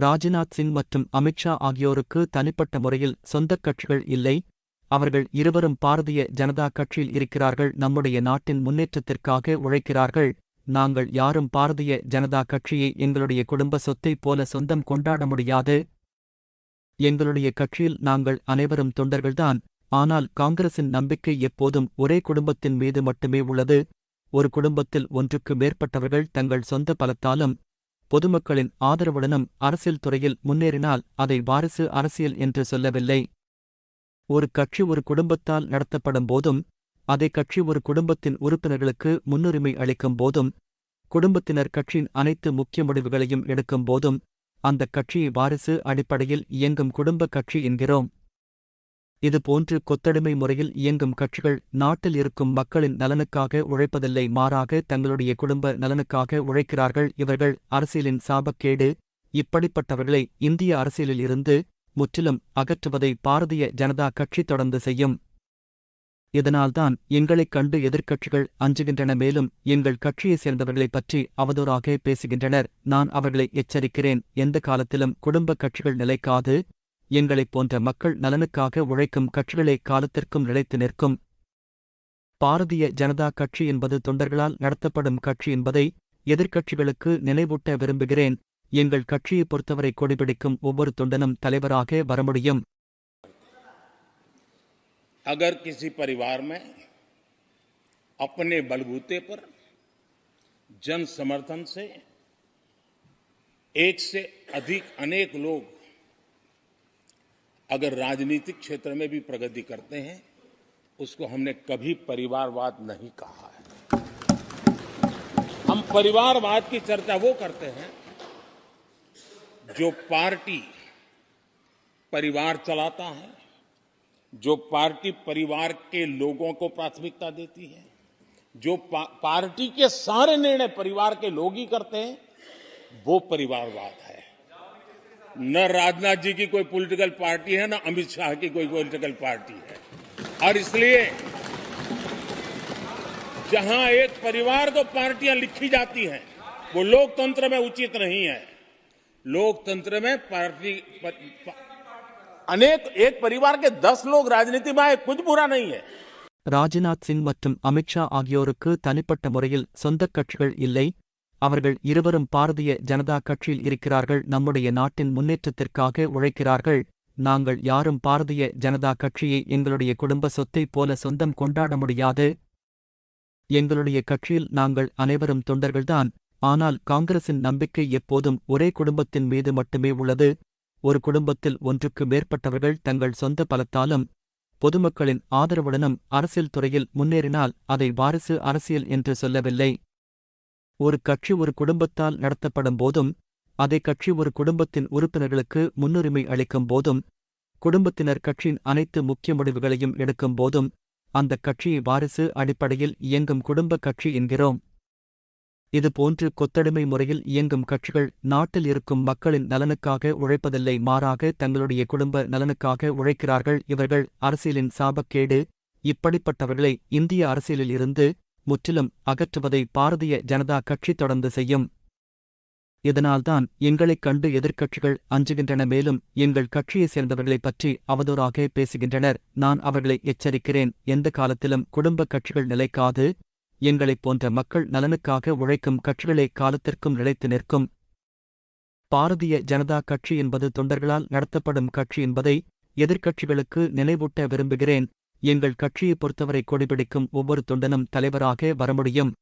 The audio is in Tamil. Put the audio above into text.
ராஜ்நாத் சிங் மற்றும் அமித்ஷா ஆகியோருக்கு தனிப்பட்ட முறையில் சொந்தக் கட்சிகள் இல்லை. அவர்கள் இருவரும் பாரதிய ஜனதா கட்சியில் இருக்கிறார்கள். நம்முடைய நாட்டின் முன்னேற்றத்திற்காக உழைக்கிறார்கள். நாங்கள் யாரும் பாரதிய ஜனதா கட்சியை எங்களுடைய குடும்ப சொத்தைப் போல சொந்தம் கொண்டாட முடியாது. எங்களுடைய கட்சியில் நாங்கள் அனைவரும் தொண்டர்கள்தான். ஆனால் காங்கிரசின் நம்பிக்கை எப்போதும் ஒரே குடும்பத்தின் மீது மட்டுமே உள்ளது. ஒரு குடும்பத்தில் ஒன்றுக்கு மேற்பட்டவர்கள் தங்கள் சொந்த பலத்தாலும் பொதுமக்களின் ஆதரவுடனும் அரசியல் துறையில் முன்னேறினால் அதை வாரிசு அரசியல் என்று சொல்லவில்லை. ஒரு கட்சி ஒரு குடும்பத்தால் நடத்தப்படும் போதும் அதே கட்சி ஒரு குடும்பத்தின் உறுப்பினர்களுக்கு முன்னுரிமை அளிக்கும் போதும் குடும்பத்தினர் கட்சியின் அனைத்து முக்கிய முடிவுகளையும் எடுக்கும் போதும் அந்த கட்சியை வாரிசு அடிப்படையில் இயங்கும் குடும்ப கட்சி என்கிறோம். இதுபோன்று கொத்தடிமை முறையில் இயங்கும் கட்சிகள் நாட்டில் இருக்கும் மக்களின் நலனுக்காக உழைப்பதில்லை மாறாக தங்களுடைய குடும்ப நலனுக்காக உழைக்கிறார்கள். இவர்கள் அரசியலின் சாபக்கேடு. இப்படிப்பட்டவர்களை இந்திய அரசியலில் இருந்து முற்றிலும் அகற்றுவதை பாரதிய ஜனதா கட்சி தொடர்ந்து செய்யும். இதனால்தான் எங்களைக் கண்டு எதிர்க்கட்சிகள் அஞ்சுகின்றன மேலும் எங்கள் கட்சியைச் சேர்ந்தவர்களைப் பற்றி அவதூறாக பேசுகின்றனர். நான் அவர்களை எச்சரிக்கிறேன். எந்த காலத்திலும் குடும்ப கட்சிகள் நிலைக்காது. எங்களைப் போன்ற மக்கள் நலனுக்காக உழைக்கும் கட்சிகளே காலத்திற்கும் நிலைத்து நிற்கும் பாரதிய ஜனதா கட்சி என்பது தொண்டர்களால் நடத்தப்படும் கட்சி என்பதை எதிர்க்கட்சிகளுக்கு நினைவூட்ட விரும்புகிறேன் எங்கள் கட்சியைப் பொறுத்தவரை கொடிபிடிக்கும் ஒவ்வொரு தொண்டனும் தலைவராக வர முடியும் अगर किसी परिवार में अपने बलबूते पर जन समर्थन से एक से अधिक अनेक लोग अगर राजनीतिक क्षेत्र में भी प्रगति करते हैं उसको हमने कभी परिवारवाद नहीं कहा है। हम परिवारवाद की चर्चा वो करते हैं जो पार्टी परिवार चलाता है जो पार्टी परिवार के लोगों को प्राथमिकता देती है जो पा, पार्टी के सारे निर्णय परिवार के लोग ही करते हैं वो परिवारवाद है। न राजनाथ जी की कोई पॉलिटिकल पार्टी है न अमित शाह की कोई पॉलिटिकल पार्टी है और इसलिए जहां एक परिवार को पार्टियां लिखी जाती हैं वो लोकतंत्र में उचित नहीं है लोकतंत्र में पार्टी प, प, अनेक एक परिवार के दस लोग राजनीति में आए कुछ बुरा नहीं है ராஜ்நாத் சிங் மற்றும் அமித்ஷா ஆகியோருக்கு தனிப்பட்ட முறையில் சொந்தக் கட்சிகள் இல்லை அவர்கள் இருவரும் பாரதிய ஜனதா கட்சியில் இருக்கிறார்கள் நம்முடைய நாட்டின் முன்னேற்றத்திற்காக உழைக்கிறார்கள். நாங்கள் யாரும் பாரதிய ஜனதா கட்சியை எங்களுடைய குடும்ப சொத்தைப் போல சொந்தம் கொண்டாட முடியாது. எங்களுடைய கட்சியில் நாங்கள் அனைவரும் தொண்டர்கள்தான். ஆனால் காங்கிரசின் நம்பிக்கை எப்போதும் ஒரே குடும்பத்தின் மீது மட்டுமே உள்ளது. ஒரு குடும்பத்தில் ஒன்றுக்கு மேற்பட்டவர்கள் தங்கள் சொந்த பலத்தாலும் பொதுமக்களின் ஆதரவுடனும் அரசியல் துறையில் முன்னேறினால் அதை வாரிசு அரசியல் என்று சொல்லவில்லை. ஒரு கட்சி ஒரு குடும்பத்தால் நடத்தப்படும் போதும் அதே கட்சி ஒரு குடும்பத்தின் உறுப்பினர்களுக்கு முன்னுரிமை அளிக்கும் போதும் குடும்பத்தினர் கட்சியின் அனைத்து முக்கிய முடிவுகளையும் எடுக்கும் போதும் அந்த கட்சியை வாரிசு அடிப்படையில் இயங்கும் குடும்ப கட்சி என்கிறோம். இதுபோன்று கொத்தடிமை முறையில் இயங்கும் கட்சிகள் நாட்டில் இருக்கும் மக்களின் நலனுக்காக உழைப்பதில்லை மாறாக தங்களுடைய குடும்ப நலனுக்காக உழைக்கிறார்கள். இவர்கள் அரசியலின் சாபக்கேடு. இப்படிப்பட்டவர்களை இந்திய அரசியலில் இருந்து முற்றிலும் அகற்றுவதை பாரதிய ஜனதா கட்சி தொடர்ந்து செய்யும். இதனால்தான் எங்களைக் கண்டு எதிர்க்கட்சிகள் அஞ்சுகின்றன மேலும் எங்கள் கட்சியைச் சேர்ந்தவர்களைப் பற்றி அவதூறாக பேசுகின்றனர். நான் அவர்களை எச்சரிக்கிறேன். எந்த காலத்திலும் குடும்ப கட்சிகள் நிலைக்காது. எங்களைப் போன்ற மக்கள் நலனுக்காக உழைக்கும் கட்சிகளே காலத்திற்கும் நிலைத்து நிற்கும். பாரதிய ஜனதா கட்சி என்பது தொண்டர்களால் நடத்தப்படும் கட்சி என்பதை எதிர்க்கட்சிகளுக்கு நினைவூட்ட விரும்புகிறேன். எங்கள் கட்சியைப் பொறுத்தவரை கொடிபிடிக்கும் ஒவ்வொரு தொண்டனும் தலைவராக வர முடியும்